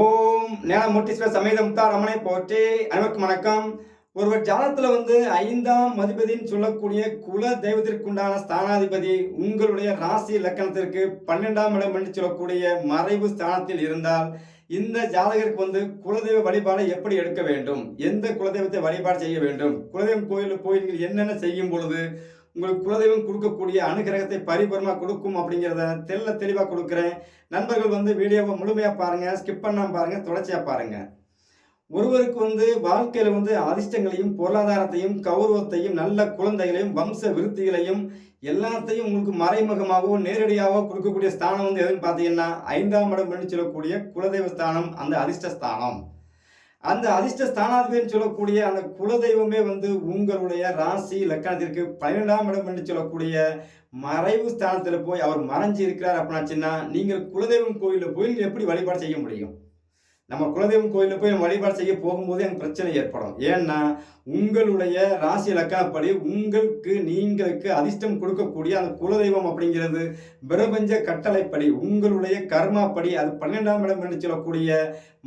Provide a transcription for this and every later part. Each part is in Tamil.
ஓம் நேனமுட்டீஸ்வர சமேத முத்தாரமனை போற்றி. அனைவருக்கும் வணக்கம். ஒருவர் ஜாதத்தில் வந்து ஐந்தாம் அதிபதின்னு சொல்லக்கூடிய குல தெய்வத்திற்குண்டான ஸ்தானாதிபதி உங்களுடைய ராசி லக்கணத்திற்கு பன்னெண்டாம் இடம் என்று சொல்லக்கூடிய மறைவு ஸ்தானத்தில் இருந்தால் இந்த ஜாதகருக்கு வந்து குலதெய்வ வழிபாடை எப்படி எடுக்க வேண்டும்? எந்த குலதெய்வத்தை வழிபாடு செய்ய வேண்டும்? குலதெய்வம் கோயிலில் போய் நீங்கள் என்னென்ன செய்யும் பொழுது உங்களுக்கு குலதெய்வம் கொடுக்கக்கூடிய அனுகிரகத்தை பரிபூர்ணமாக கொடுக்கும் அப்படிங்கிறத தெல்ல தெளிவாக கொடுக்குறேன். நண்பர்கள் வந்து வீடியோவை முழுமையாக பாருங்கள் ஸ்கிப் பண்ணாமல் பாருங்கள் தொடர்ச்சியாக பாருங்கள் ஒருவருக்கு வந்து வாழ்க்கையில் வந்து அதிர்ஷ்டங்களையும் பொருளாதாரத்தையும் கௌரவத்தையும் நல்ல குழந்தைகளையும் வம்ச விருத்திகளையும் எல்லாத்தையும் உங்களுக்கு மறைமுகமாகவோ நேரடியாகவோ கொடுக்கக்கூடிய ஸ்தானம் வந்து எதுன்னு பார்த்தீங்கன்னா ஐந்தாம் இடம் என்று சொல்லக்கூடிய குலதெய்வ ஸ்தானம் அந்த அதிர்ஷ்ட ஸ்தானம். அந்த அதிர்ஷ்ட ஸ்தானாதிபதினு சொல்லக்கூடிய அந்த குலதெய்வமே வந்து உங்களுடைய ராசி லக்கணத்திற்கு பன்னிரெண்டாம் இடம் என்று சொல்லக்கூடிய மறைவு ஸ்தானத்தில் போய் அவர் மறைஞ்சு இருக்கிறார் அப்படின்னாச்சுன்னா நீங்கள் குலதெய்வம் கோயிலில் போய் எப்படி வழிபாடு செய்ய முடியும்? நம்ம குலதெய்வம் கோயிலில் போய் நம்ம வழிபாடு செய்ய போகும்போது எனக்கு பிரச்சனை ஏற்படும். ஏன்னா உங்களுடைய ராசி இலக்கணப்படி உங்களுக்கு நீங்களுக்கு அதிர்ஷ்டம் கொடுக்கக்கூடிய அந்த குலதெய்வம் அப்படிங்கிறது பிரபஞ்ச கட்டளைப்படி உங்களுடைய கர்மாப்படி அது பன்னெண்டாம் இடம் என்று சொல்லக்கூடிய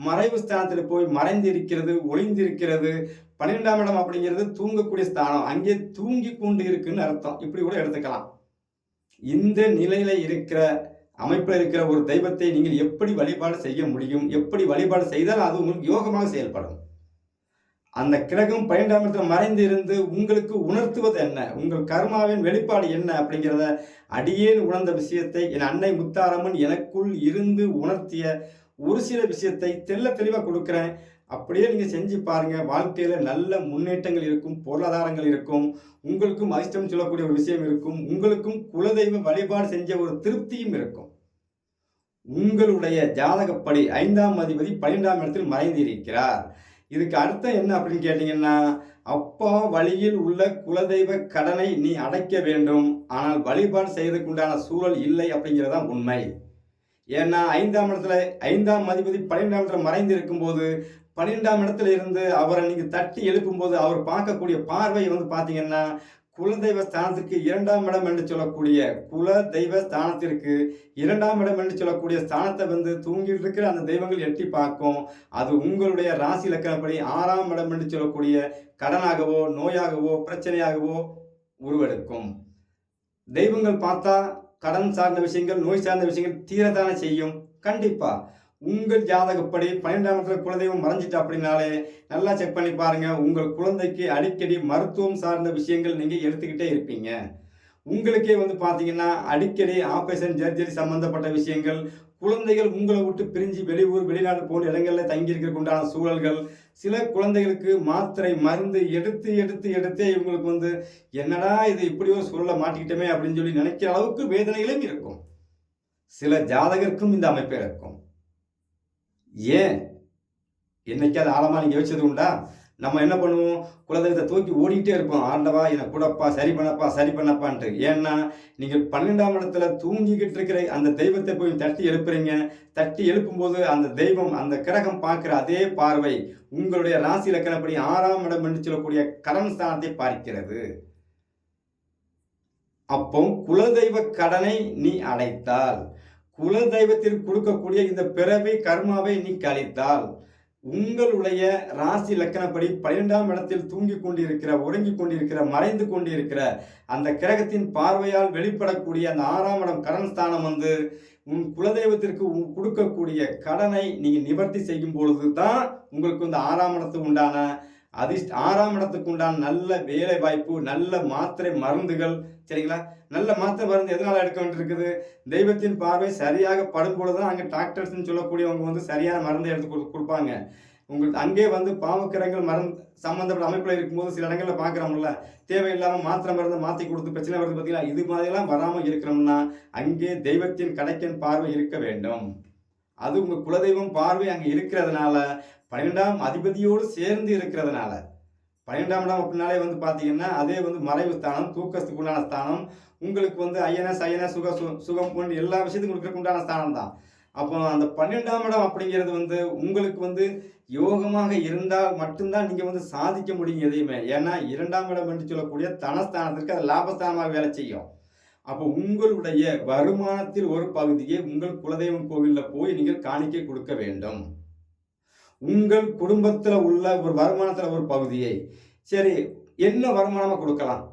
மறைவு ஸ்தானத்தில் போய் மறைந்திருக்கிறது ஒளிந்திருக்கிறது. பன்னிரெண்டாம் இடம் அப்படிங்கிறது தூங்கக்கூடிய ஸ்தானம். அங்கே தூங்கி கொண்டு இருக்குன்னு அர்த்தம். இப்படி கூட எடுத்துக்கலாம். இந்த நிலையில இருக்கிற அமைப்பில் இருக்கிற ஒரு தெய்வத்தை நீங்கள் எப்படி வழிபாடு செய்ய முடியும்? எப்படி வழிபாடு செய்தால் அது உங்களுக்கு யோகமாக செயல்படும்? அந்த கிரகம் பன்னெண்டாம் இடத்துல மறைந்து இருந்து உங்களுக்கு உணர்த்துவது என்ன? உங்கள் கர்மாவின் வெளிப்பாடு என்ன அப்படிங்கிறத அடியேன் உணர்ந்த விஷயத்தை என் அன்னை முத்தாரம்மன் எனக்குள் இருந்து உணர்த்திய ஒரு சில விஷயத்தை தெல்ல தெளிவாக கொடுக்குறேன். அப்படியே நீங்கள் செஞ்சு பாருங்கள் வாழ்க்கையில் நல்ல முன்னேற்றங்கள் இருக்கும் பொருளாதாரங்கள் இருக்கும் உங்களுக்கும் அதிர்ஷ்டம் சொல்லக்கூடிய ஒரு விஷயம் இருக்கும் உங்களுக்கும் குலதெய்வ வழிபாடு செஞ்ச ஒரு திருப்தியும் இருக்கும். உங்களுடைய ஜாதகப்படி ஐந்தாம் அதிபதி பன்னிரெண்டாம் இடத்தில் மறைந்து இருக்கிறார் இதுக்கு அர்த்தம் என்ன அப்படின்னு கேட்டீங்கன்னா அப்பா வழியில் உள்ள குலதெய்வ கடனை நீ அடைக்க வேண்டும். ஆனால் வழிபாடு செய்வதற்கு உண்டான சூழல் இல்லை அப்படிங்கிறதான் உண்மை. ஏன்னா ஐந்தாம் இடத்துல ஐந்தாம் அதிபதி பன்னிரெண்டாம் இடத்துல மறைந்து இருக்கும்போது பன்னிரெண்டாம் இடத்துல இருந்து அவரை நீங்கள் தட்டி எழுப்பும்போது அவர் பார்க்கக்கூடிய பார்வை வந்து பார்த்தீங்கன்னா குலதெய்வ ஸ்தானத்திற்கு இரண்டாம் இடம் என்று சொல்லக்கூடிய குல தெய்வ ஸ்தானத்திற்கு இரண்டாம் இடம் என்று சொல்லக்கூடிய ஸ்தானத்தை வந்து தூங்கிட்டு இருக்கிற அந்த தெய்வங்கள் எட்டி பார்க்கும். அது உங்களுடைய ராசி இலக்கணப்படி ஆறாம் இடம் என்று சொல்லக்கூடிய கடனாகவோ நோயாகவோ பிரச்சனையாகவோ உருவெடுக்கும். தெய்வங்கள் பார்த்தா கடன் சார்ந்த விஷயங்கள் நோய் சார்ந்த விஷயங்கள் தீரத்தானே செய்யும். கண்டிப்பாக உங்கள் ஜாதகப்படி பன்னெண்டாம் இடத்துல குலதெய்வம் மறைஞ்சிட்டு அப்படின்னாலே நல்லா செக் பண்ணி பாருங்கள் உங்கள் குழந்தைக்கு அடிக்கடி மருத்துவம் சார்ந்த விஷயங்கள் நீங்கள் எடுத்துக்கிட்டே இருப்பீங்க. உங்களுக்கே வந்து பார்த்தீங்கன்னா அடிக்கடி ஆப்ரேஷன் சர்ஜரி சம்பந்தப்பட்ட விஷயங்கள் குழந்தைகள் உங்களை விட்டு பிரிஞ்சு வெளியூர் வெளிநாடு போன்ற இடங்களில் தங்கியிருக்கிறதுக்கு உண்டான சூழல்கள் சில குழந்தைகளுக்கு மாத்திரை மருந்து எடுத்து எடுத்து எடுத்தே இவங்களுக்கு வந்து என்னடா இது இப்படி ஒரு சூழலை மாட்டிக்கிட்டோமே அப்படின்னு சொல்லி நினைக்கிற அளவுக்கு வேதனைகளும் இருக்கும். சில ஜாதகருக்கும் இந்த அமைப்பு இருக்கும். ஏன்? என்னைக்காவது ஆழமாக நீங்கள் யோசிச்சது உண்டா? நம்ம என்ன பண்ணுவோம்? குலதெய்வத்தை தூக்கி ஓடிக்கிட்டே இருப்போம். ஆண்டவா என்னை கூடப்பா சரி பண்ணப்பா சரி பண்ணப்பான்ட்டு. ஏன்னா நீங்கள் பன்னெண்டாம் இடத்துல தூங்கிக்கிட்டு இருக்கிற அந்த தெய்வத்தை போய் தட்டி எழுப்புறீங்க. தட்டி எழுப்பும்போது அந்த தெய்வம் அந்த கிரகம் பார்க்குற அதே பார்வை உங்களுடைய ராசி இலக்கணப்படி ஆறாம் இடம் என்று சொல்லக்கூடிய கடன் ஸ்தானத்தை பார்க்கிறது. அப்போ குலதெய்வ கடனை நீ அடைத்தால் குலதெய்வத்திற்கு கொடுக்கக்கூடிய இந்த பிறவி கர்மாவை நீ கழித்தால் உங்களுடைய ராசி லக்கணப்படி பன்னிரெண்டாம் இடத்தில் தூங்கி கொண்டிருக்கிற உறங்கி கொண்டிருக்கிற மறைந்து கொண்டிருக்கிற அந்த கிரகத்தின் பார்வையால் வெளிப்படக்கூடிய அந்த ஆறாம் இடம் கடன் ஸ்தானம் வந்து உன் குலதெய்வத்திற்கு கொடுக்கக்கூடிய கடனை நீங்கள் நிவர்த்தி செய்யும் பொழுது தான் உங்களுக்கு இந்த ஆறாம் இடத்துக்கு உண்டான அதிர்ஷ்ட ஆறாம் இடத்துக்கு உண்டான நல்ல வேலை வாய்ப்பு நல்ல மாத்திரை மருந்துகள் சரிங்களா? நல்ல மாத்திரை மருந்து எதனால் எடுக்க வேண்டியிருக்குது? தெய்வத்தின் பார்வை சரியாக படும் பொழுது தான் அங்கே டாக்டர்ஸ்ன்னு சொல்லக்கூடியவங்க வந்து சரியான மருந்தை எடுத்து கொடு கொடுப்பாங்க. உங்களுக்கு அங்கே வந்து பாவக்கிரங்கள் மருந்து சம்மந்தப்பட்ட அமைப்பில் இருக்கும்போது சில இடங்களில் பார்க்குறோம்ல தேவையில்லாமல் மாத்திரை மருந்து மாற்றி கொடுத்து பிரச்சனை வருது பார்த்தீங்களா இது மாதிரிலாம் வராமல் இருக்கிறோம்னா அங்கே தெய்வத்தின் கடைக்கின் பார்வை இருக்க வேண்டும். அது உங்கள் குலதெய்வம் பார்வை அங்கே இருக்கிறதுனால பன்னிரெண்டாம் அதிபதியோடு சேர்ந்து இருக்கிறதுனால பன்னிரெண்டாம் இடம் அப்படின்னாலே வந்து பார்த்தீங்கன்னா அதே வந்து மறைவு ஸ்தானம் தூக்கத்துக்கு உண்டான ஸ்தானம் உங்களுக்கு வந்து ஐஎன்எஸ் ஐஎன்எஸ் சுக சு சுகம் போன்ற எல்லா விஷயத்துக்கும் கொடுக்கறதுக்கு உண்டான ஸ்தானம் தான். அப்போ அந்த பன்னெண்டாம் இடம் அப்படிங்கிறது வந்து உங்களுக்கு வந்து யோகமாக இருந்தால் மட்டும்தான் நீங்கள் வந்து சாதிக்க முடியும் எதையுமே. ஏன்னா இரண்டாம் இடம் என்று சொல்லக்கூடிய தனஸ்தானத்திற்கு அது லாபஸ்தானமாக வேலை செய்யும். அப்போ உங்களுடைய வருமானத்தில் ஒரு பகுதியை உங்கள் குலதெய்வம் கோவிலில் போய் நீங்கள் காணிக்கை கொடுக்க வேண்டும். உங்கள் குடும்பத்தில் உள்ள ஒரு வருமானத்தில் ஒரு பகுதியை சரி என்ன வருமானமாக கொடுக்கலாம்?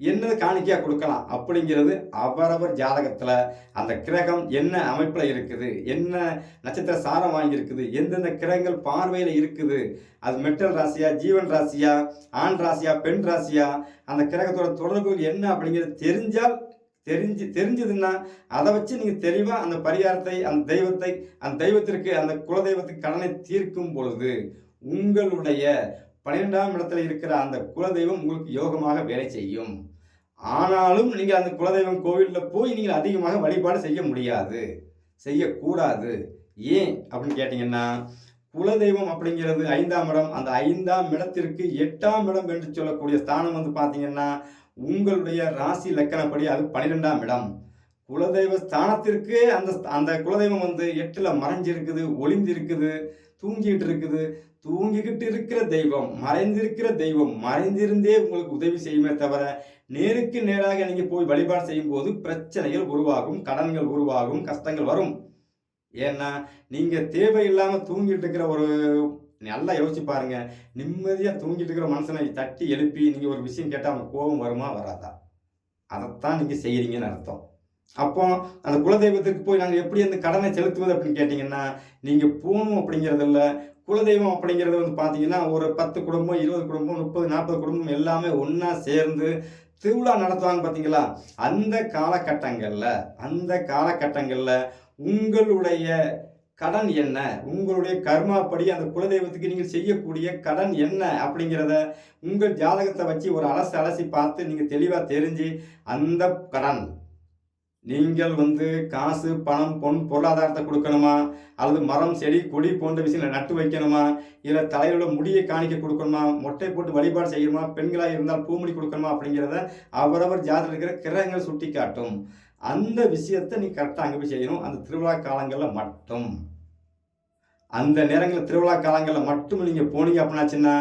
என்னது காணிக்கையா கொடுக்கலாம்? அப்படிங்கிறது அவரவர் ஜாதகத்தில் அந்த கிரகம் என்ன அமைப்பில் இருக்குது? என்ன நட்சத்திர சாரம் வாங்கியிருக்குது? எந்தெந்த கிரகங்கள் பார்வையில் இருக்குது? அது மெட்டல் ராசியா ஜீவன் ராசியா ஆண் ராசியா பெண் ராசியா அந்த கிரகத்தோட தொடர்புகள் என்ன அப்படிங்கிறது தெரிஞ்சால் தெரிஞ்சு தெரிஞ்சதுன்னா அதை வச்சு நீங்கள் தெளிவாக அந்த பரிகாரத்தை அந்த தெய்வத்தை அந்த தெய்வத்திற்கு அந்த குலதெய்வத்துக்கு கடனை தீர்க்கும் பொழுது உங்களுடைய பன்னிரெண்டாம் இடத்துல இருக்கிற அந்த குலதெய்வம் உங்களுக்கு யோகமாக வேலை செய்யும். ஆனாலும் நீங்கள் அந்த குலதெய்வம் கோவிலில் போய் நீங்கள் அதிகமாக வழிபாடு செய்ய முடியாது. செய்யக்கூடாது. ஏன் அப்படின்னு கேட்டிங்கன்னா குலதெய்வம் அப்படிங்கிறது ஐந்தாம் இடம். அந்த ஐந்தாம் இடத்திற்கு எட்டாம் இடம் என்று சொல்லக்கூடிய ஸ்தானம் வந்து பார்த்தீங்கன்னா உங்களுடைய ராசி லக்கணப்படி அது பன்னிரெண்டாம் இடம். குலதெய்வ ஸ்தானத்திற்கு அந்த அந்த குலதெய்வம் வந்து எட்டில் மறைஞ்சிருக்குது ஒளிந்திருக்குது தூங்கிட்டு இருக்குது தூங்கிக்கிட்டு இருக்கிற தெய்வம் மறைந்திருக்கிற தெய்வம் மறைந்திருந்தே உங்களுக்கு உதவி செய்யுமே தவிர நேருக்கு நேராக நீங்கள் போய் வழிபாடு செய்யும் போது பிரச்சனைகள் உருவாகும் கடன்கள் உருவாகும் கஷ்டங்கள் வரும். ஏன்னா நீங்கள் தேவையில்லாமல் தூங்கிட்டு இருக்கிற ஒரு நல்லா யோசிச்சு பாருங்க. நிம்மதியாக தூங்கிட்டு இருக்கிற மனுஷனை தட்டி எழுப்பி நீங்கள் ஒரு விஷயம் கேட்டால் அவங்க கோபம் வருமா வராதா? அதைத்தான் நீங்கள் செய்கிறீங்கன்னு அர்த்தம். அப்போ அந்த குலதெய்வத்துக்கு போய் நாங்கள் எப்படி அந்த கடனை செலுத்துவது அப்படின்னு கேட்டிங்கன்னா நீங்கள் போகணும் அப்படிங்கிறதில்ல குலதெய்வம் அப்படிங்கிறது வந்து பார்த்தீங்கன்னா ஒரு பத்து குடும்பம் இருபது குடும்பம் முப்பது நாற்பது குடும்பம் எல்லாமே ஒன்றா சேர்ந்து திருவிழா நடத்துவாங்க பார்த்தீங்களா அந்த காலகட்டங்களில் அந்த காலகட்டங்களில் உங்களுடைய கடன் என்ன? உங்களுடைய கர்மாப்படி அந்த குலதெய்வத்துக்கு நீங்கள் செய்யக்கூடிய கடன் என்ன அப்படிங்கிறத உங்கள் ஜாதகத்தை வச்சு ஒரு அலசி அலசி பார்த்து நீங்கள் தெளிவாக தெரிஞ்சு அந்த கடன் நீங்கள் வந்து காசு பணம் பொன் பொருளாதாரத்தை கொடுக்கணுமா? அல்லது மரம் செடி கொடி போன்ற விஷயங்களை நட்டு வைக்கணுமா? இல்லை தலையில முடியை காணிக்க கொடுக்கணுமா? மொட்டை போட்டு வழிபாடு செய்யணுமா? பெண்களாக இருந்தால் பூமுடி கொடுக்கணுமா அப்படிங்கிறத அவரவர் ஜாதகம் இருக்கிற கிரகங்கள் சுட்டி காட்டும் அந்த விஷயத்தை நீ கரெக்டாக அங்கே போய் செய்யணும். அந்த திருவிழா காலங்களில் மட்டும். அந்த நேரங்களில் திருவிழா காலங்களில் மட்டும் நீங்கள் போனீங்க அப்படின்னாச்சுன்னா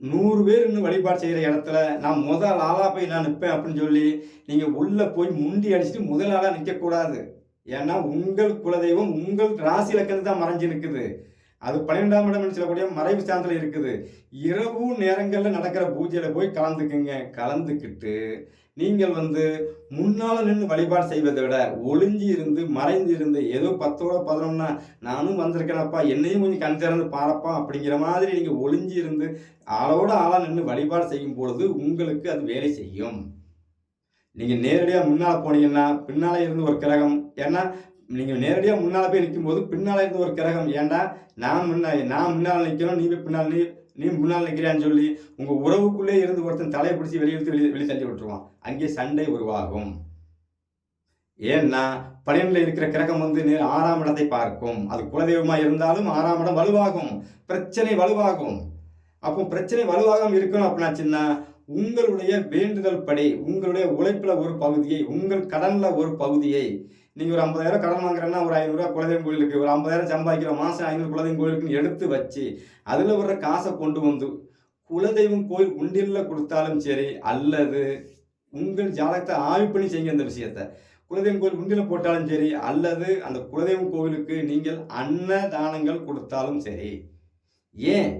நூறு பேர் இன்னும் வழிபாடு செய்கிற இடத்துல நான் முதல் ஆளாக போய் நான் நிற்பேன் அப்படின்னு சொல்லி நீங்கள் உள்ளே போய் முண்டி அடிச்சுட்டு முதல் ஆளாக நிற்கக்கூடாது ஏன்னா உங்கள் குலதெய்வம் உங்கள் ராசி இலக்கணம் தான் மறைஞ்சு நிற்குது அது பன்னிரெண்டாம் இடம் சொல்லக்கூடிய மறைவு ஸ்தானத்தில் இருக்குது. இரவு நேரங்களில் நடக்கிற பூஜையில் போய் கலந்துக்குங்க. கலந்துக்கிட்டு நீங்கள் வந்து முன்னால் நின்று வழிபாடு செய்வதை விட ஒளிஞ்சி இருந்து மறைந்து இருந்து ஏதோ பத்தோட பதினொன்னா நானும் வந்திருக்கேனப்பா என்னையும் கொஞ்சம் கண் திறந்து பாரப்பா அப்படிங்கிற மாதிரி நீங்கள் ஒளிஞ்சி இருந்து ஆளோட ஆளாக நின்று வழிபாடு செய்யும் பொழுது உங்களுக்கு அது வேலை செய்யும். நீங்கள் நேரடியாக முன்னால் போனீங்கன்னா பின்னால் இருந்து ஒரு கிரகம் ஏன்னா நீங்கள் நேரடியாக முன்னால் போய் நிற்கும் போது பின்னால் இருந்து ஒரு கிரகம் ஏன்டா நான் முன்னால் நான் முன்னால் நிற்கிறோம் நீ போய் பின்னால் நீ நீ முன்னால் நிற்கிறான்னு சொல்லி உங்கள் உறவுக்குள்ளே இருந்து ஒருத்தன் தலையை பிடிச்சி வெளியிட்டு வெளியே வெளியே தள்ளி விட்டுருவான். அங்கே சண்டை உருவாகும். ஏன்னா பனிரெண்டில் இருக்கிற கிரகம் வந்து நேர் ஆறாம் இடத்தை பார்க்கும். அது குலதெய்வமாக இருந்தாலும் ஆறாம் இடம் வலுவாகும். பிரச்சனை வலுவாகும். அப்போ பிரச்சனை வலுவாகம் இருக்கணும் அப்படின்னாச்சுன்னா உங்களுடைய வேண்டுதல் படி உங்களுடைய உழைப்பில் ஒரு பகுதியை உங்கள் கடனில் ஒரு பகுதியை நீங்கள் ஒரு ஐம்பதாயிரம் கடன் வாங்குறேன்னா ஒரு ஐநூறுரூவா குலதெய்வம் கோயிலுக்கு ஒரு ஐம்பதாயிரம் சம்பாதிக்கிற மாதம் ஐநூறு குலதெய்வம் கோயிலுக்குன்னு எடுத்து வச்சு அதில் வர்ற காசை கொண்டு வந்து குலதெய்வம் கோயில் உண்டியலில் கொடுத்தாலும் சரி அல்லது உங்கள் ஜாதகத்தை ஆய்வு பண்ணி செய்யுங்க அந்த விஷயத்த. குலதெய்வம் கோயில் உண்டியில் போட்டாலும் சரி அல்லது அந்த குலதெய்வம் கோவிலுக்கு நீங்கள் அன்னதானங்கள் கொடுத்தாலும் சரி. ஏன்?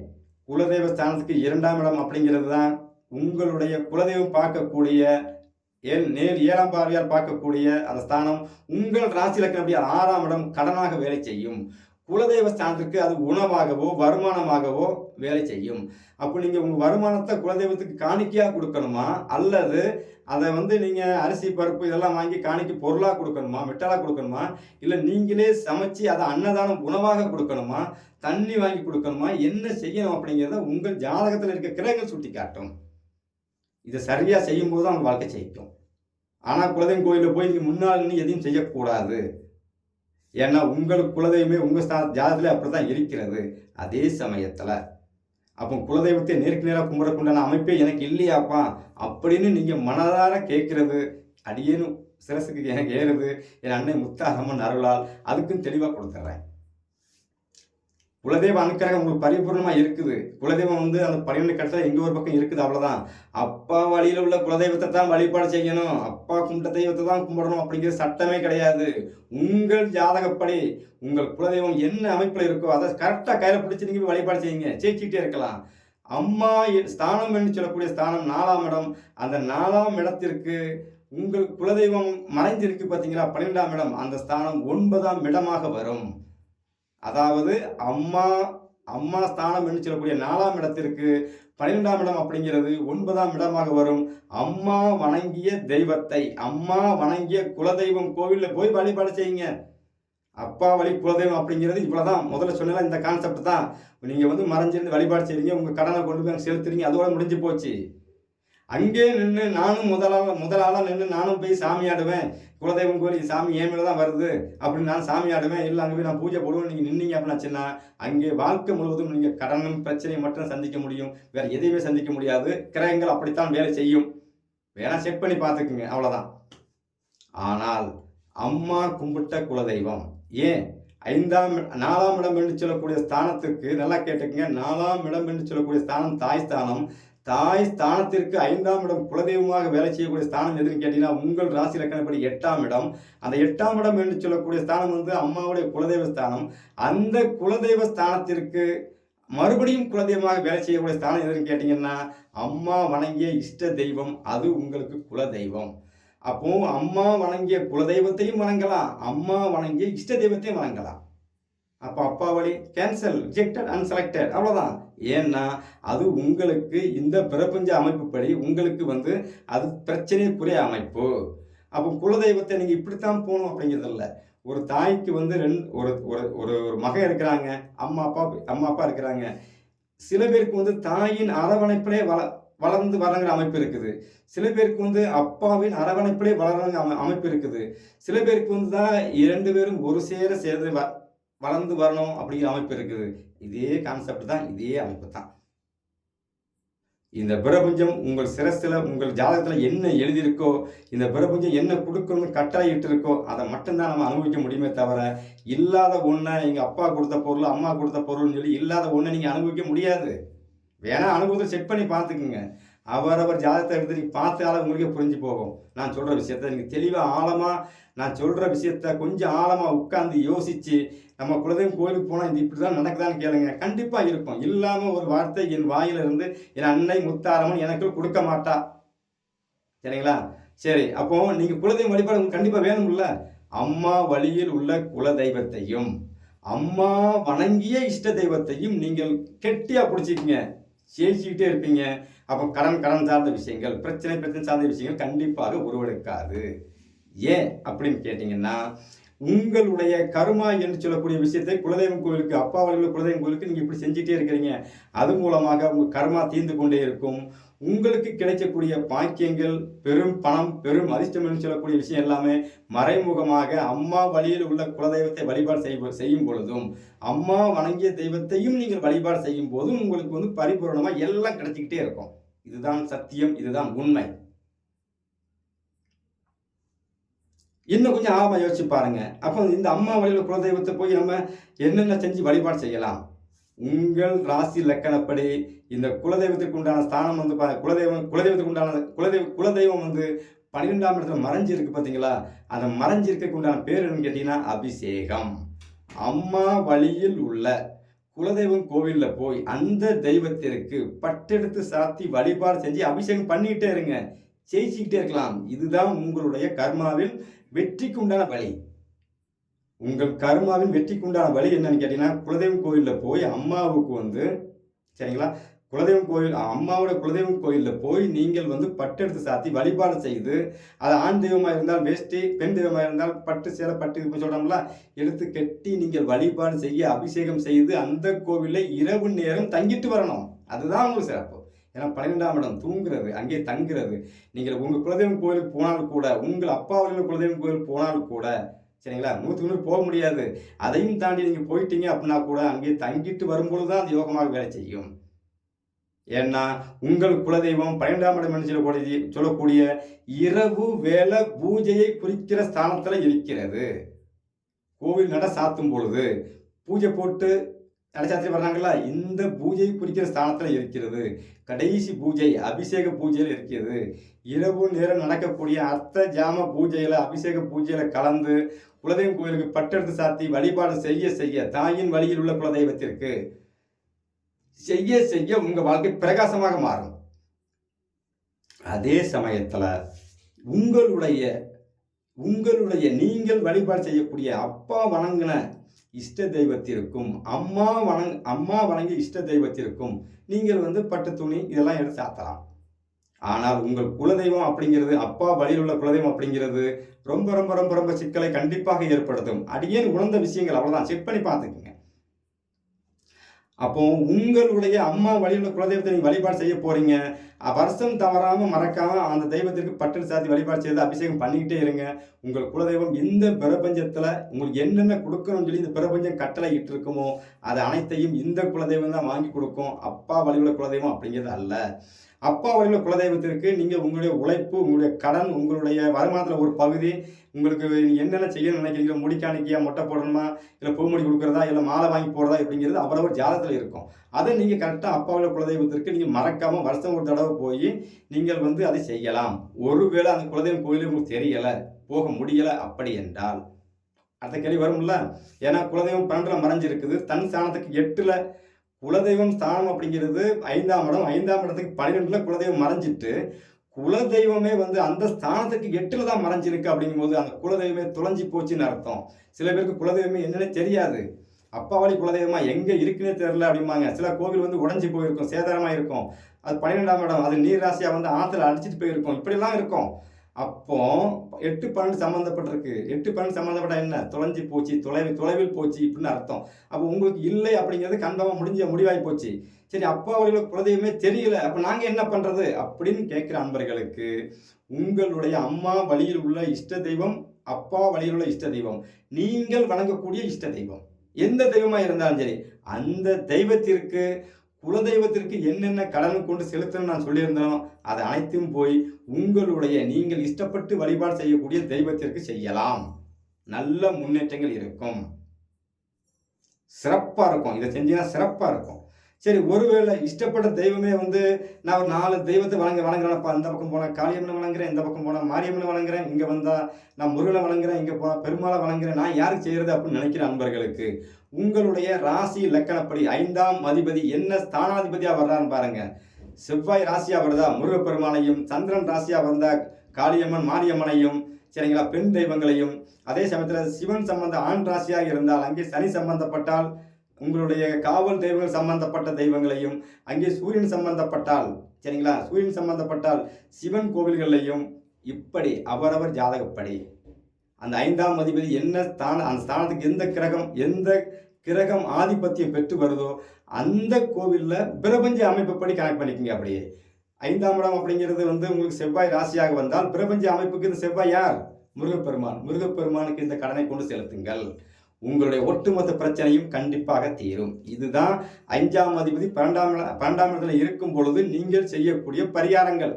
குலதெய்வ ஸ்தானத்துக்கு இரண்டாம் இடம் அப்படிங்கிறது தான் உங்களுடைய குலதெய்வம் பார்க்கக்கூடிய ஏன் நேர் ஏழாம் பார்வையால் பார்க்கக்கூடிய அந்த ஸ்தானம் உங்கள் ராசி லக்னப்படி ஆறாம் இடம் கடனாக வேலை செய்யும். குலதெய்வ ஸ்தானத்துக்கு அது உணவாகவோ வருமானமாகவோ வேலை செய்யும். அப்போ நீங்கள் உங்கள் வருமானத்தை குலதெய்வத்துக்கு காணிக்கையாக கொடுக்கணுமா? அல்லது அதை வந்து நீங்கள் அரிசி பருப்பு இதெல்லாம் வாங்கி காணிக்கு பொருளாக கொடுக்கணுமா? மிட்டாலாக கொடுக்கணுமா? இல்லை நீங்களே சமைச்சு அதை அன்னதானம் உணவாக கொடுக்கணுமா? தண்ணி வாங்கி கொடுக்கணுமா? என்ன செய்யணும் அப்படிங்கிறத உங்கள் ஜாதகத்தில் இருக்க கிரகங்கள் சுட்டி காட்டும் இதை சரியாக செய்யும்போது அவங்க வாழ்க்கை ஜெயிக்கும். ஆனால் குலதெய்வம் கோயிலில் போய் நீங்கள் முன்னால் நின்று எதையும் செய்யக்கூடாது. ஏன்னா உங்கள் குலதெய்வமே உங்கள் ஸ்தா ஜாதத்தில் அப்படி தான் இருக்கிறது. அதே சமயத்தில். அப்போ குலதெய்வத்தை நேருக்கு நேராக கும்பிடக்குண்டான அமைப்பே எனக்கு இல்லையாப்பா. அப்படின்னு நீங்கள் மனதார கேட்குறது. அடியேனும் சிரசுக்கு எனக்கு ஏறுது. என் அன்னை முத்தாரம்மன் அருளால் அதுக்கும் தெளிவாக கொடுத்துட்றேன் குலதெய்வ அனுக்கிரகம் உங்களுக்கு பரிபூர்ணமாக இருக்குது. குலதெய்வம் வந்து அந்த பன்னிரெண்டு கட்டத்தில் எங்கே ஒரு பக்கம் இருக்குது அவ்வளோதான் அப்பா வழியில் உள்ள குலதெய்வத்தை தான் வழிபாடு செய்யணும். அப்பா கும்பிட்ட தெய்வத்தை தான் கும்பிடணும் அப்படிங்கிற சட்டமே கிடையாது. உங்கள் ஜாதகப்படி உங்கள் குலதெய்வம் என்ன அமைப்பில் இருக்கோ அதை கரெக்டாக கையில் பிடிச்சி நீங்கள் வழிபாடு செய்யுங்க. ஜெயிச்சுக்கிட்டே இருக்கலாம். அம்மா ஸ்தானம் என்று சொல்லக்கூடிய ஸ்தானம் நாலாம் இடம். அந்த நாலாம் இடத்திற்கு உங்கள் குலதெய்வம் மறைந்திருக்கு பார்த்தீங்களா? பன்னிரெண்டாம் இடம். அந்த ஸ்தானம் ஒன்பதாம் இடமாக வரும். அதாவது அம்மா அம்மா ஸ்தானம் என்று சொல்லக்கூடிய நாலாம் இடத்திற்கு பன்னிரெண்டாம் இடம் அப்படிங்கிறது ஒன்பதாம் இடமாக வரும். அம்மா வணங்கிய தெய்வத்தை அம்மா வணங்கிய குலதெய்வம் கோவிலில் போய் வழிபாடு செய்யுங்க. அப்பா வழி குலதெய்வம் அப்படிங்கிறது இவ்வளோதான் முதல்ல சொன்னல இந்த கான்செப்ட் தான். நீங்கள் வந்து மறைஞ்சிருந்து வழிபாடு செய்கிறீங்க உங்கள் கடனை கொண்டு போய் செலுத்துறீங்க அதோட முடிஞ்சு போச்சு. அங்கே நின்று நானும் முதலாக முதலாளாக நின்று நானும் போய் சாமி ஆடுவேன். குலதெய்வம் கோரி சாமி ஏன் மேலே தான் வருது அப்படின்னு நான் சாமி ஆடுவேன். இல்லை அங்கே போய் நான் பூஜை போடுவேன். நீங்க நின்னீங்க அப்படின்னாச்சுன்னா அங்கே வாழ்க்கை முழுவதும் நீங்கள் கடனும் பிரச்சனையும் மட்டும் சந்திக்க முடியும். வேறு எதையுமே சந்திக்க முடியாது. கிரகங்கள் அப்படித்தான் வேலை செய்யும். வேணா செக் பண்ணி பார்த்துக்குங்க. அவ்வளோதான் ஆனால் அம்மா கும்பிட்ட குலதெய்வம் ஏன்? ஐந்தாம் நாலாம் இடம் என்று சொல்லக்கூடிய ஸ்தானத்துக்கு நல்லா கேட்டுக்கங்க. நாலாம் இடம் என்று சொல்லக்கூடிய ஸ்தானம் தாய் ஸ்தானம். தாய் ஸ்தானத்திற்கு ஐந்தாம் இடம் குலதெய்வமாக வேலை செய்யக்கூடிய ஸ்தானம் எதுன்னு கேட்டீங்கன்னா உங்கள் ராசி லக்கணப்படி எட்டாம் இடம். அந்த எட்டாம் இடம் என்று சொல்லக்கூடிய ஸ்தானம் வந்து அம்மாவுடைய குலதெய்வ ஸ்தானம். அந்த குலதெய்வ ஸ்தானத்திற்கு மறுபடியும் குலதெய்வமாக வேலை செய்யக்கூடிய ஸ்தானம் எதுன்னு கேட்டீங்கன்னா அம்மா வணங்கிய இஷ்ட தெய்வம் அது உங்களுக்கு குலதெய்வம். அப்போ அம்மா வணங்கிய குலதெய்வத்தையும் வணங்கலாம் அம்மா வணங்கிய இஷ்ட தெய்வத்தையும் வணங்கலாம். அப்போ அப்பா வழி கேன்சல் ரிஜெக்டட் அன்செலக்டட் அவ்வளோதான் ஏன்னா அது உங்களுக்கு இந்த பிரபஞ்ச அமைப்புப்படி உங்களுக்கு வந்து அது பிரச்சனைக்குரிய அமைப்பு. அப்போ குலதெய்வத்தை நீங்கள் இப்படித்தான் போகணும் அப்படிங்கிறதில்ல ஒரு தாய்க்கு வந்து ரெண்டு ஒரு ஒரு ஒரு ஒரு மகன் இருக்கிறாங்க அம்மா அப்பா அம்மா அப்பா இருக்கிறாங்க. சில பேருக்கு வந்து தாயின் அரவணைப்பிலே வள வளர்ந்து வளர்கிற அமைப்பு இருக்குது. சில பேருக்கு வந்து அப்பாவின் அரவணைப்பிலே வளர்கிற அமை அமைப்பு இருக்குது. சில பேருக்கு வந்து தான் இரண்டு பேரும் ஒரு சேர சேர்ந்து வ வளர்ந்து வரணும் அப்படிங்கிற அமைப்பு இருக்குது. இதே கான்செப்ட் தான் இதே அமைப்பு தான். இந்த பிரபஞ்சம் உங்கள் சிரஸில் உங்கள் ஜாதகத்தில் என்ன எழுதியிருக்கோ இந்த பிரபஞ்சம் என்ன கொடுக்கணும்னு கட்டாயிட்டு இருக்கோ அதை மட்டும்தான் நம்ம அனுபவிக்க முடியுமே தவிர இல்லாத ஒன்றை எங்கள் அப்பா கொடுத்த பொருள் அம்மா கொடுத்த பொருள்னு சொல்லி இல்லாத ஒன்றை நீங்கள் அனுபவிக்க முடியாது. வேணால் அனுபவத்தை செக் பண்ணி பார்த்துக்குங்க. அவரவர் ஜாதகத்தை எடுத்து நீங்கள் பார்த்தால உங்களுக்கே புரிஞ்சு போகும். நான் சொல்கிற விஷயத்த நீங்கள் தெளிவாக ஆழமாக நான் சொல்கிற விஷயத்த கொஞ்சம் ஆழமாக உட்காந்து யோசித்து நம்ம குலதெய்வம் கோயிலுக்கு போனால் இது இப்படி தான் நடக்குதான்னு கேளுங்க. கண்டிப்பாக இருக்கும். இல்லாமல் ஒரு வார்த்தை என் வாயிலிருந்து என் அன்னை முத்தாரமன் எனக்கு கொடுக்க மாட்டா. சரிங்களா? சரி அப்போ நீங்கள் குலதெய்வம் வழிபாடு உங்களுக்கு கண்டிப்பாக வேணும்ல? அம்மா வழியில் உள்ள குலதெய்வத்தையும் அம்மா வணங்கிய இஷ்ட தெய்வத்தையும் நீங்கள் கெட்டியாக பிடிச்சிக்கிங்க. ஜெயிச்சுக்கிட்டே இருப்பீங்க. அப்போ கடன் கடன் சார்ந்த விஷயங்கள் பிரச்சனை பிரச்சனை சார்ந்த விஷயங்கள் கண்டிப்பாக உருவெடுக்காது. ஏன் அப்படின்னு கேட்டிங்கன்னா உங்களுடைய கருமா என்று சொல்லக்கூடிய விஷயத்தை குலதெய்வம் கோவிலுக்கு அப்பா வழியில் குலதெய்வம் கோவிலுக்கு நீங்கள் இப்படி செஞ்சுட்டே இருக்கிறீங்க. அது மூலமாக உங்கள் கர்மா தீர்ந்து கொண்டே இருக்கும். உங்களுக்கு கிடைக்கக்கூடிய பாக்கியங்கள் பெரும் பணம் பெரும் அதிர்ஷ்டம் என்று சொல்லக்கூடிய விஷயம் எல்லாமே மறைமுகமாக அம்மா வழியில் உள்ள குலதெய்வத்தை வழிபாடு செய்ய செய்யும் பொழுதும் அம்மா வணங்கிய தெய்வத்தையும் நீங்கள் வழிபாடு செய்யும் போதும் உங்களுக்கு வந்து பரிபூரணமாக எல்லாம் கிடைச்சிக்கிட்டே இருக்கும். இதுதான் சத்தியம் இதுதான் உண்மை. இன்னும் கொஞ்சம் ஆழமாக யோசிச்சு பாருங்க. அப்போ இந்த அம்மா வழியில் குலதெய்வத்தை போய் நம்ம என்னென்ன செஞ்சு வழிபாடு செய்யலாம்? உங்கள் ராசி லக்கணப்படி இந்த குலதெய்வத்துக்கு உண்டான ஸ்தானம் வந்து பா- குலதெய்வம் குலதெய்வத்துக்கு உண்டான குலதெய்வ குலதெய்வம் வந்து பன்னிரெண்டாம் இடத்துல மறைஞ்சு இருக்கு பார்த்தீங்களா அந்த மறைஞ்சு இருக்கக்கு உண்டான பேர் என்னன்னு கேட்டிங்கன்னா அபிஷேகம். அம்மா வழியில் உள்ள குலதெய்வம் கோவிலில் போய் அந்த தெய்வத்திற்கு பட்டெடுத்து சாத்தி வழிபாடு செஞ்சு அபிஷேகம் பண்ணிக்கிட்டே இருங்க. ஜெயிச்சுக்கிட்டே இருக்கலாம். இதுதான் உங்களுடைய கர்மாவில் வெற்றிக்கு உண்டான வழி. உங்கள் கர்மாவின் வெற்றிக்கு உண்டான வழி என்னன்னு கேட்டீங்கன்னா குலதெய்வம் கோயிலில் போய் அம்மாவுக்கு வந்து சரிங்களா? குலதெய்வம் கோயில் அம்மாவோட குலதெய்வம் கோயிலில் போய் நீங்கள் வந்து பட்டெடுத்து சாத்தி வழிபாடு செய்து அது ஆண் தெய்வமாக இருந்தால் வேஷ்டி பெண் தெய்வமாக இருந்தால் பட்டு சேலை பட்டு இப்போ சொல்கிறோம்ல எடுத்து கட்டி நீங்கள் வழிபாடு செய்ய அபிஷேகம் செய்து அந்த கோவிலில் இரவு நேரம் தங்கிட்டு வரணும். அதுதான் உங்களுக்கு சிறப்பு. ஏன்னா பன்னிரெண்டாம் இடம் தூங்குறது அங்கே தங்குறது. நீங்கள் உங்கள் குலதெய்வம் கோயிலுக்கு போனாலும் கூட உங்கள் அப்பாவுடைய குலதெய்வம் கோயிலுக்கு போனாலும் கூட சரிங்களா? நூற்றுக்கு நூறு போக முடியாது. அதையும் தாண்டி நீங்கள் போயிட்டீங்க அப்படின்னா கூட அங்கே தங்கிட்டு வரும்பொழுது தான் அது யோகமாக வேலை செய்யும். ஏன்னா உங்கள் குலதெய்வம் பன்னிரெண்டாம் இடம் என்று சொல்லக்கூடிய சொல்லக்கூடிய இரவு வேலை பூஜையை குறிக்கிற ஸ்தானத்தில் இருக்கிறது. கோவில் நட சாத்தும் பொழுது பூஜை போட்டு நடைசாத்திரி வர்றாங்களா இந்த பூஜை குறிக்கிற ஸ்தானத்தில் இருக்கிறது. கடைசி பூஜை அபிஷேக பூஜையில் இருக்கிறது. இரவு நேரம் நடக்கக்கூடிய அர்த்த ஜாம பூஜையில் அபிஷேக பூஜையில் கலந்து குலதெய்வம் கோயிலுக்கு பட்டெடுத்து சாத்தி வழிபாடு செய்ய செய்ய தாயின் வழியில் உள்ள குலதெய்வத்திற்கு செய்ய செய்ய உங்கள் வாழ்க்கை பிரகாசமாக மாறும். அதே சமயத்தில் உங்களுடைய உங்களுடைய நீங்கள் வழிபாடு செய்யக்கூடிய அப்பா வணங்கின இஷ்ட தெய்வத்திற்கும் அம்மா வணங் அம்மா வணங்கி இஷ்ட தெய்வத்திற்கும் நீங்கள் வந்து பட்டு துணி இதெல்லாம் எடுத்து சாத்தலாம். ஆனால் உங்கள் குலதெய்வம் அப்படிங்கிறது அப்பா வழியில் உள்ள குலதெய்வம் அப்படிங்கிறது ரொம்ப ரொம்ப ரொம்ப ரொம்ப சிக்கலை கண்டிப்பாக ஏற்படுத்தும். அடியேன் உணர்ந்த விஷயங்கள்? அவ்வளோதான் செக் பண்ணி பார்த்துக்குங்க. அப்போ உங்களுடைய அம்மா வழியில் உள்ள குலதெய்வத்தை நீங்கள் வழிபாடு செய்ய போறீங்க. வருஷம் தவறாமல் மறக்காமல் அந்த தெய்வத்திற்கு பட்டு சாத்தி வழிபாடு செய்து அபிஷேகம் பண்ணிக்கிட்டே இருங்க. உங்கள் குலதெய்வம் இந்த பிரபஞ்சத்தில் உங்களுக்கு என்னென்ன கொடுக்கணும்னு சொல்லி இந்த பிரபஞ்சம் கட்டளை இட்டு இருக்குமோ அது அனைத்தையும் இந்த குலதெய்வம் தான் வாங்கி கொடுக்கும். அப்பா வழிபட குலதெய்வம் அப்படிங்கிறது அல்ல. அப்பா வழியில் குலதெய்வத்திற்கு நீங்கள் உங்களுடைய உழைப்பு உங்களுடைய கடன் உங்களுடைய வருமானத்தில் ஒரு பகுதி உங்களுக்கு என்னென்ன செய்யணும்னு நினைக்கிறீங்க முடிக்காணிக்கையா மொட்டை போடணுமா இல்லை பூமொழி கொடுக்குறதா இல்லை மாலை வாங்கி போகிறதா அப்படிங்கிறது அவரவர் ஜாதத்தில் இருக்கும். அதை நீங்கள் கரெக்டாக அப்பா வழியில் குலதெய்வத்திற்கு நீங்கள் மறக்காமல் வருஷம் ஒரு தடவை போய் நீங்கள் வந்து அதை செய்யலாம். ஒருவேளை அந்த குலதெய்வம் கோயிலே உங்களுக்கு தெரியலை போக முடியலை அப்படி என்றால். அடுத்த கேள்வி வரும்ல? ஏன்னா குலதெய்வம் பன்னெண்டில் மறைஞ்சிருக்குது. தன் ஸ்தானத்துக்கு எட்டில் குலதெய்வம் ஸ்தானம் அப்படிங்கிறது ஐந்தாம் இடம். ஐந்தாம் இடத்துக்கு பன்னிரெண்டுல குலதெய்வம் மறைஞ்சிட்டு குலதெய்வமே வந்து அந்த ஸ்தானத்துக்கு எட்டுல தான் மறைஞ்சிருக்கு அப்படிங்கும்போது அந்த குலதெய்வமே தொலைஞ்சி போச்சுன்னு அர்த்தம். சில பேருக்கு குலதெய்வமே என்னன்னே தெரியாது. அப்பாவளி குலதெய்வமா எங்கே இருக்குன்னே தெரியல அப்படிம்பாங்க. சில கோவில் வந்து உடைஞ்சு போயிருக்கும் சேதாரமாக இருக்கும். அது பன்னிரெண்டாம் இடம். அது நீர் ராசியாக வந்து ஆற்றுல அடிச்சிட்டு போயிருக்கும். இப்படிலாம் இருக்கும். அப்போ எட்டு பன்னெண்டு சம்மந்தப்பட்டிருக்கு எட்டு பன்னெண்டு சம்மந்தப்பட்ட என்ன? தொலைஞ்சு போச்சு. தொலைவில் தொலைவில் போச்சு இப்படின்னு அர்த்தம். அப்போ உங்களுக்கு இல்லை அப்படிங்கிறது கன்ஃபார்மாக முடிஞ்ச முடிவாகி போச்சு. சரி அப்பா வழியில் குலதெய்வமே தெரியல. அப்போ நாங்கள் என்ன பண்ணுறது அப்படின்னு கேட்குற அன்பர்களுக்கு உங்களுடைய அம்மா வழியில் உள்ள இஷ்ட தெய்வம் அப்பா வழியில் உள்ள இஷ்ட தெய்வம் நீங்கள் வணங்கக்கூடிய இஷ்ட தெய்வம். எந்த தெய்வமாக இருந்தாலும் சரி அந்த தெய்வத்திற்கு குலதெய்வத்திற்கு என்னென்ன கடன் கொண்டு செலுத்தணும்னு நான் சொல்லியிருந்தேனோ அதை அனைத்தும் போய் உங்களுடைய நீங்கள் இஷ்டப்பட்டு வழிபாடு செய்யக்கூடிய தெய்வத்திற்கு செய்யலாம். நல்ல முன்னேற்றங்கள் இருக்கும். சிறப்பாக இருக்கும். இதை செஞ்சீங்கன்னா சிறப்பாக இருக்கும். சரி ஒருவேளை இஷ்டப்பட்ட தெய்வமே வந்து நான் ஒரு நாலு தெய்வத்தை வணங்க வணங்குறேன்ப்பா இந்த பக்கம் போனால் காளியம்மனை வணங்குறேன் இந்த பக்கம் போனால் மாரியம்மனை வணங்குறேன் இங்கே வந்தால் நான் முருகனை வணங்குறேன் இங்கே போனால் பெருமாளை வணங்குறேன் நான் யாருக்கு செய்கிறது அப்படின்னு நினைக்கிற அன்பர்களுக்கு உங்களுடைய ராசி லக்கணப்படி ஐந்தாம் அதிபதி என்ன ஸ்தானாதிபதியாக வர்றான்னு பாருங்கள் செவ்வாய் ராசியா வருதா? முருகப்பெருமானையும் சந்திரன் ராசியா வந்தால் காளியம்மன் மாரியம்மனையும் சரிங்களா பெண் தெய்வங்களையும். அதே சமயத்தில் சிவன் சம்பந்த ஆண் ராசியாக இருந்தால் அங்கே சனி சம்பந்தப்பட்டால் உங்களுடைய காவல் தெய்வங்கள் சம்பந்தப்பட்ட தெய்வங்களையும் அங்கே சூரியன் சம்பந்தப்பட்டால் சரிங்களா? சூரியன் சம்பந்தப்பட்டால் சிவன் கோவில்களையும் இப்படி அவரவர் ஜாதகப்படி. அந்த ஐந்தாம் அதிபதி என்ன ஸ்தான அந்த ஸ்தானத்துக்கு எந்த கிரகம் எந்த கிரகம் ஆதிபத்தியம் பெற்று வருதோ அந்த கோவிலில் பிரபஞ்ச அமைப்புப்படி கனெக்ட் பண்ணிக்கோங்க அப்படியே. ஐந்தாம் இடம் அப்படிங்கிறது வந்து உங்களுக்கு செவ்வாய் ராசியாக வந்தால் பிரபஞ்ச அமைப்புக்கு இந்த செவ்வாய் யார்? முருகப்பெருமான். முருகப்பெருமானுக்கு இந்த கடனை கொண்டு செலுத்துங்கள். உங்களுடைய ஒட்டுமொத்த பிரச்சனையும் கண்டிப்பாக தீரும். இதுதான் அஞ்சாம் அதிபதி பன்னெண்டாம் பன்னெண்டாம் இடத்துல இருக்கும் பொழுது நீங்கள் செய்யக்கூடிய பரிகாரங்கள்.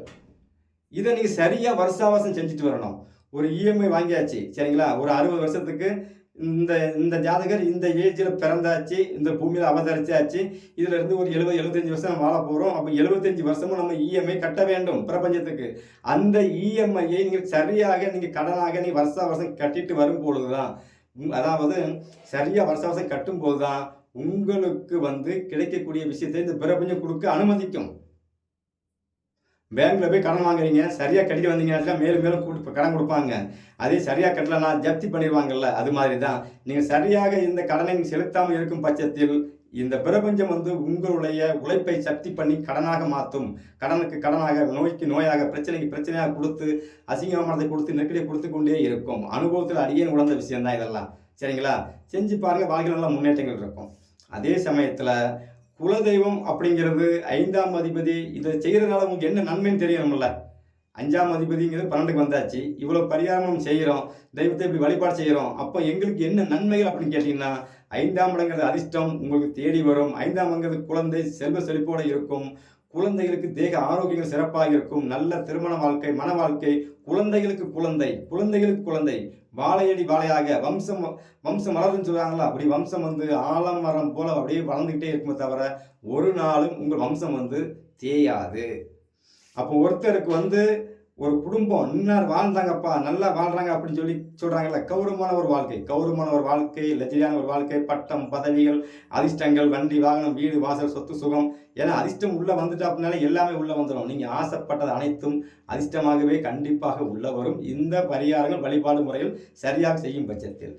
இதை நீங்கள் சரியாக வருஷாவாசம் செஞ்சுட்டு வரணும். ஒரு இஎம்ஐ வாங்கியாச்சு சரிங்களா? ஒரு அறுபது வருஷத்துக்கு இந்த இந்த ஜாதகர் இந்த ஏஜில் பிறந்தாச்சு இந்த பூமியில் அவதரிச்சாச்சு இதில் இருந்து ஒரு எழுபது எழுபத்தஞ்சு வருஷம் நம்ம வாழ போகிறோம் அப்போ எழுபத்தஞ்சு வருஷமும் நம்ம இஎம்ஐ கட்ட வேண்டும் பிரபஞ்சத்துக்கு. அந்த இஎம்ஐயை நீங்கள் சரியாக நீங்கள் கடனாக நீங்கள் வருஷா வருஷம் கட்டிட்டு வரும் பொழுது தான் அதாவது சரியாக வருஷ வருஷம் கட்டும்போது தான் உங்களுக்கு வந்து கிடைக்கக்கூடிய விஷயத்தை இந்த பிரபஞ்சம் கொடுக்க அனுமதிக்கும். பேங்க்ல போய் கடன் வாங்குறீங்க சரியா கட்டி வந்தீங்கன்னா மேலும் மேலும் கூட்டு கடன் கொடுப்பாங்க. அதே சரியா கட்டலனா ஜப்தி பண்ணிடுவாங்கல்ல அது மாதிரி தான் நீங்க சரியாக இந்த கடனை செலுத்தாமல் இருக்கும் பட்சத்தில் இந்த பிரபஞ்சம் வந்து உங்களுடைய உழைப்பை சக்தி பண்ணி கடனாக மாற்றும் கடனுக்கு கடனாக நோய்க்கு நோயாக பிரச்சனைக்கு பிரச்சனையாக கொடுத்து அசிங்கமானதை கொடுத்து நெருக்கடியை கொடுத்து கொண்டே இருக்கும். அனுபவத்தில் அடியேன் உணர்ந்த விஷயம்தான் இதெல்லாம். சரிங்களா? செஞ்சு பாருங்க வாழ்க்கையில் நல்ல முன்னேற்றங்கள் இருக்கும். அதே சமயத்தில் குலதெய்வம் அப்படிங்கிறது ஐந்தாம் அதிபதி இதை செய்கிறதுனால உங்களுக்கு என்ன நன்மைன்னு தெரியணும்ல? அஞ்சாம் அதிபதிங்கிறது பன்னெண்டுக்கு வந்தாச்சு. இவ்வளோ பரிகாரம் செய்கிறோம் தெய்வத்தை இப்படி வழிபாடு செய்கிறோம் அப்போ எங்களுக்கு என்ன நன்மைகள் அப்படின்னு கேட்டிங்கன்னா ஐந்தாம் இடங்கிறது அதிர்ஷ்டம் உங்களுக்கு தேடி வரும். ஐந்தாம் இடங்கிறது குழந்தை செல்வ செழிப்போடு இருக்கும். குழந்தைகளுக்கு தேக ஆரோக்கியங்கள் சிறப்பாக இருக்கும். நல்ல திருமண வாழ்க்கை மன வாழ்க்கை. குழந்தைகளுக்கு குழந்தை குழந்தைகளுக்கு குழந்தை. வாழையடி வாழையாக வம்சம் வம்சம் வளருன்னு சொல்கிறாங்களா அப்படி வம்சம் வந்து ஆலமரம் போல அப்படியே வளர்ந்துக்கிட்டே இருக்குமே தவிர ஒரு நாளும் உங்கள் வம்சம் வந்து தேயாது. அப்போ ஒருத்தருக்கு வந்து ஒரு குடும்பம் இன்னார் வாழ்ந்தாங்கப்பா நல்லா வாழ்றாங்க அப்படின்னு சொல்லி சொல்றாங்கல்ல கௌரவமான ஒரு வாழ்க்கை. கௌரவமான ஒரு வாழ்க்கை லட்சியான ஒரு வாழ்க்கை பட்டம் பதவிகள் அதிர்ஷ்டங்கள் வண்டி வாகனம் வீடு வாசல் சொத்து சுகம் ஏன்னா அதிர்ஷ்டம் உள்ள வந்துட்டு அப்படின்னாலே எல்லாமே உள்ள வந்துடும் நீங்க ஆசைப்பட்டது அனைத்தும் அதிர்ஷ்டமாகவே கண்டிப்பாக உள்ள வரும். இந்த பரிகாரங்கள் வழிபாடு முறையில் சரியாக செய்யும் பட்சத்தில்.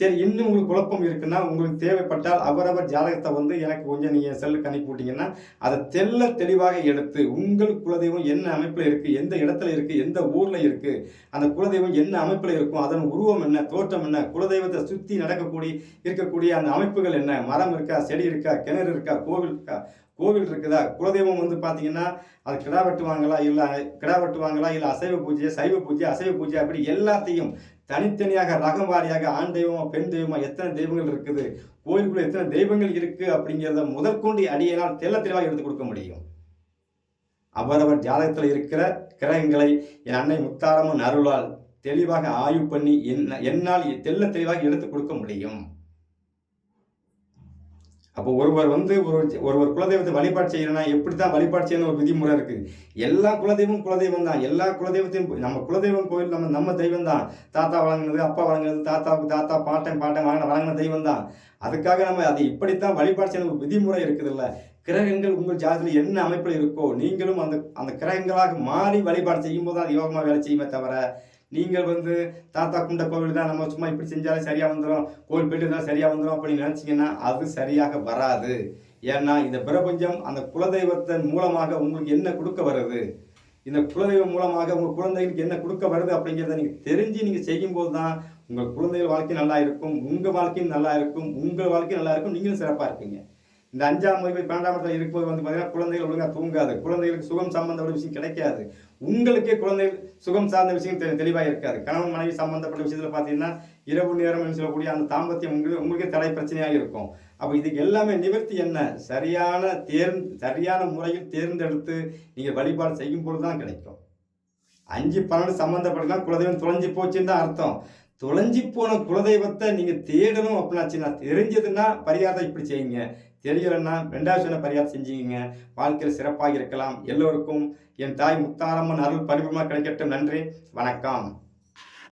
சரி இன்னும் உங்களுக்கு குழப்பம் இருக்குன்னா உங்களுக்கு தேவைப்பட்டால் அவரவர் ஜாதகத்தை வந்து எனக்கு கொஞ்சம் நீங்கள் செல்லுக்கு அனுப்பி விட்டீங்கன்னா அதை தெல்ல தெளிவாக எடுத்து உங்கள் குலதெய்வம் என்ன அமைப்பில் இருக்குது எந்த இடத்துல இருக்குது எந்த ஊரில் இருக்குது அந்த குலதெய்வம் என்ன அமைப்பில் இருக்கும் அதன் உருவம் என்ன தோற்றம் என்ன குலதெய்வத்தை சுற்றி நடக்கக்கூடிய இருக்கக்கூடிய அந்த அமைப்புகள் என்ன மரம் இருக்கா செடி இருக்கா கிணறு இருக்கா கோவில் இருக்கா கோவில் இருக்குதா குலதெய்வம் வந்து பார்த்தீங்கன்னா அது கிடா வெட்டுவாங்களா இல்லை கிடா வெட்டுவாங்களா இல்லை அசைவ பூஜை சைவ பூஜை அசைவ பூஜை அப்படி எல்லாத்தையும் தனித்தனியாக ரகம் வாரியாக ஆண் தெய்வமா பெண் தெய்வமா எத்தனை தெய்வங்கள் இருக்குது? கோயிலுக்குள்ள எத்தனை தெய்வங்கள் இருக்கு அப்படிங்கிறத முதற்கொண்டு அடியினால் தெள்ள தெளிவாக எடுத்து கொடுக்க முடியும். அவரவர் ஜாதகத்தில் இருக்கிற கிரகங்களை என் அன்னை முத்தாரம்மன் அருளால் தெளிவாக ஆய்வு பண்ணி என்ன என்னால் தெள்ள தெளிவாக எடுத்து கொடுக்க முடியும். அப்போ ஒருவர் வந்து ஒரு ஒருவர் குலதெய்வத்தை வழிபாடு செய்யணும்னா எப்படி தான் வழிபாடு செய்யணும் ஒரு விதிமுறை இருக்குது எல்லா குலதெய்வம் குலதெய்வம் தான். எல்லா குலதெய்வத்தையும் நம்ம குலதெய்வம் கோயில் நம்ம நம்ம தெய்வம் தான். தாத்தா வழங்கினது அப்பா வழங்கினது தாத்தாவுக்கு தாத்தா பாட்டன் பாட்டன் வழங்கின வழங்கின தெய்வம் தான். அதுக்காக நம்ம அதை இப்படித்தான் வழிபாடு செய்யணும் ஒரு விதிமுறை இருக்குது இல்லை கிரகங்கள் உங்கள் ஜாதகத்தில் என்ன அமைப்பில் இருக்கோ நீங்களும் அந்த அந்த கிரகங்களாக மாறி வழிபாடு செய்யும்போது அது யோகமாக வேலை செய்யுமே தவிர நீங்கள் வந்து தாத்தா குண்ட கோவில் தான் நம்ம சும்மா இப்படி செஞ்சாலே சரியாக வந்துடும் கோவில் போயிட்டு இருந்தால் சரியாக வந்துடும் அப்படின்னு நினச்சிங்கன்னா அது சரியாக வராது. ஏன்னா இந்த பிரபஞ்சம் அந்த குலதெய்வத்தின் மூலமாக உங்களுக்கு என்ன கொடுக்க வருது? இந்த குலதெய்வம் மூலமாக உங்கள் குழந்தைகளுக்கு என்ன கொடுக்க வருது அப்படிங்கிறத நீங்கள் தெரிஞ்சு நீங்கள் செய்யும்போது தான் உங்கள் குழந்தைகள் வாழ்க்கை நல்லா இருக்கும் உங்கள் வாழ்க்கையும் நல்லா இருக்கும் உங்கள் வாழ்க்கையும் நல்லா இருக்கும் நீங்களும் சிறப்பாக இருப்பீங்க. இந்த அஞ்சாம் வகுப்பு பன்னெண்டாம் இடத்துல இருக்கும்போது வந்து பார்த்தீங்கன்னா குழந்தைகள் ஒழுங்காக தூங்காது. குழந்தைகளுக்கு சுகம் சம்பந்தப்பட்ட விஷயம் கிடைக்காது. உங்களுக்கே குழந்தைகள் சுகம் சார்ந்த விஷயம் தெளிவாக இருக்காது. கணவன் மனைவி சம்பந்தப்பட்ட விஷயத்தில் பார்த்தீங்கன்னா இரவு நேரம் சொல்லக்கூடிய அந்த தாம்பத்தியம் உங்களுக்கு உங்களுக்கே தடை பிரச்சனையாக இருக்கும். அப்போ இதுக்கு எல்லாமே நிவர்த்தி என்ன? சரியான தேர்ந் சரியான முறையில் தேர்ந்தெடுத்து நீங்கள் வழிபாடு செய்யும் பொழுது தான் கிடைக்கும். அஞ்சு பன்னெண்டு சம்மந்தப்பட்டலாம் குலதெய்வம் தொலைஞ்சு போச்சுன்னு தான் அர்த்தம். தொலைஞ்சி போன குலதெய்வத்தை நீங்கள் தேடணும் அப்படின்னாச்சுன்னா தெரிஞ்சதுன்னா பரிகாரத்தை இப்படி செய்யுங்க. தெரியலைன்னா ரெண்டாவது சொன்ன பரிகாரம் செஞ்சீங்க வாழ்க்கையில் சிறப்பாக இருக்கலாம். எல்லோருக்கும் என் தாய் முத்தாரம்மன் அருள் பரிபூர்ணமாக கிடைக்கட்டும். நன்றி. வணக்கம்.